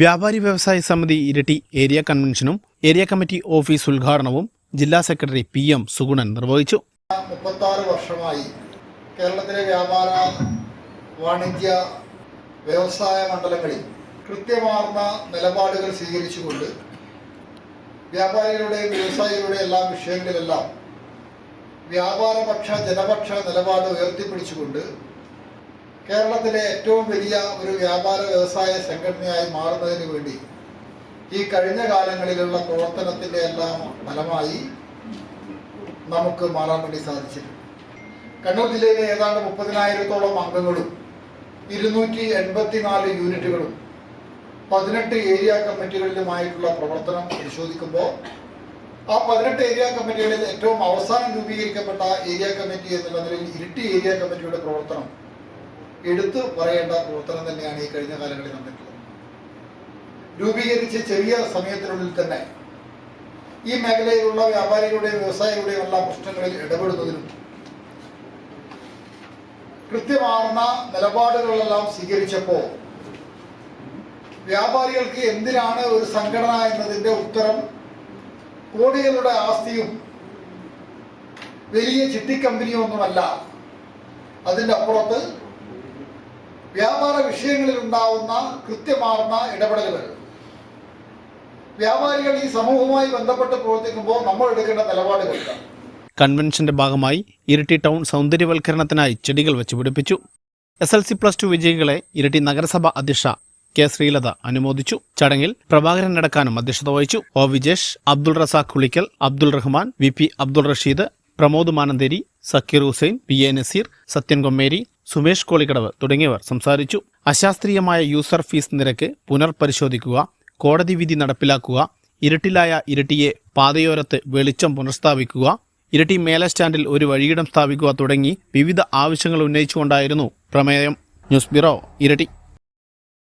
വ്യാപാരി വ്യവസായ സമിതി ഇരട്ടി ഏരിയ കൺവെൻഷനും ഏരിയ കമ്മിറ്റി ഓഫീസ് ഉദ്ഘാടനവും ജില്ലാ സെക്രട്ടറി പി എം സുഗുണൻ നിർവഹിച്ചു. മുപ്പത്താറ് വർഷമായി കേരളത്തിലെ വ്യാപാര വാണിജ്യ വ്യവസായ മണ്ഡലങ്ങളിൽ കൃത്യമാർന്ന നിലപാടുകൾ സ്വീകരിച്ചുകൊണ്ട് വ്യാപാരികളുടെയും വ്യവസായികളുടെയും എല്ലാ വിഷയങ്ങളിലെല്ലാം വ്യാപാരപക്ഷ ജനപക്ഷ നിലപാട് ഉയർത്തിപ്പിടിച്ചുകൊണ്ട് കേരളത്തിലെ ഏറ്റവും വലിയ ഒരു വ്യാപാര വ്യവസായ സംഘടനയായി മാറുന്നതിന് വേണ്ടി ഈ കഴിഞ്ഞ കാലങ്ങളിലുള്ള പ്രവർത്തനത്തിന്റെ എല്ലാം ഫലമായി നമുക്ക് മാറാൻ വേണ്ടി സാധിച്ചിട്ടുണ്ട്. കണ്ണൂർ ജില്ലയിലെ ഏതാണ്ട് മുപ്പതിനായിരത്തോളം അംഗങ്ങളും ഇരുന്നൂറ്റി എൺപത്തിനാല് യൂണിറ്റുകളും പതിനെട്ട് ഏരിയ കമ്മിറ്റികളിലുമായിട്ടുള്ള പ്രവർത്തനം പരിശോധിക്കുമ്പോൾ ആ പതിനെട്ട് ഏരിയ കമ്മിറ്റികളിൽ ഏറ്റവും അവസാനം രൂപീകരിക്കപ്പെട്ട ഏരിയ കമ്മിറ്റി എന്നുള്ള നിലയിൽ ഇരിട്ടി ഏരിയ കമ്മിറ്റിയുടെ പ്രവർത്തനം എടുത്തു പറയേണ്ട പ്രവർത്തനം തന്നെയാണ് ഈ കഴിഞ്ഞ കാലങ്ങളിൽ നടന്നിട്ടുള്ളത്. രൂപീകരിച്ച ചെറിയ സമയത്തിനുള്ളിൽ തന്നെ ഈ മേഖലയിലുള്ള വ്യാപാരികളുടെയും വ്യവസായികളുടെയും എല്ലാ പ്രശ്നങ്ങളിൽ ഇടപെടുന്നതിനും കൃത്യമാർന്ന നിലപാടുകളെല്ലാം സ്വീകരിച്ചപ്പോൾ വ്യാപാരികൾക്ക് എന്തിനാണ് ഒരു സംഘടന എന്നതിന്റെ ഉത്തരം കോടികളുടെ ആസ്തിയും വലിയ ചിട്ടിക്കമ്പനിയും ഒന്നുമല്ല. അതിന്റെ അപ്പുറത്ത് വ്യാപാര വിഷയങ്ങളിൽ ഉണ്ടാവുന്ന കൃത്യമാർന്ന ഇടപെടലുകൾ. വ്യാപാരികൾ ഈ സമൂഹവുമായി ബന്ധപ്പെട്ട് പ്രവർത്തിക്കുമ്പോൾ നമ്മൾ എടുക്കേണ്ട നിലപാടുകൾ. കൺവെൻഷന്റെ ഭാഗമായി ഇരട്ടി ടൗൺ സൗന്ദര്യവൽക്കരണത്തിനായി ചെടികൾ വെച്ച് പിടിപ്പിച്ചു. S L C plus two വിജയികളെ ഇരട്ടി നഗരസഭ അധ്യക്ഷ കെ ശ്രീലത അനുമോദിച്ചു. ചടങ്ങിൽ പ്രഭാകരൻ നടക്കാനും അധ്യക്ഷത വഹിച്ചു. O Vijesh Abdul Razak Kulikkal Abdul Rahman V P Abdul Rasheed Pramod Manantheri Sakkeer Hussain P A Naseer Sathyan Kommeri Sumesh Kolikkadavu തുടങ്ങിയവർ സംസാരിച്ചു. അശാസ്ത്രീയമായ യൂസർ ഫീസ് നിരക്ക് പുനർപരിശോധിക്കുക കോടതി വിധി നടപ്പിലാക്കുക ഇരുട്ടിലായ ഇരട്ടിയെ പാതയോരത്ത് വെളിച്ചം പുനഃസ്ഥാപിക്കുക ഇരട്ടി മേലെ സ്റ്റാൻഡിൽ ഒരു വഴിയിടം സ്ഥാപിക്കുക തുടങ്ങി വിവിധ ആവശ്യങ്ങൾ ഉന്നയിച്ചുകൊണ്ടായിരുന്നു പ്രമേയം. ന്യൂസ് ബ്യൂറോ ഇരട്ടി.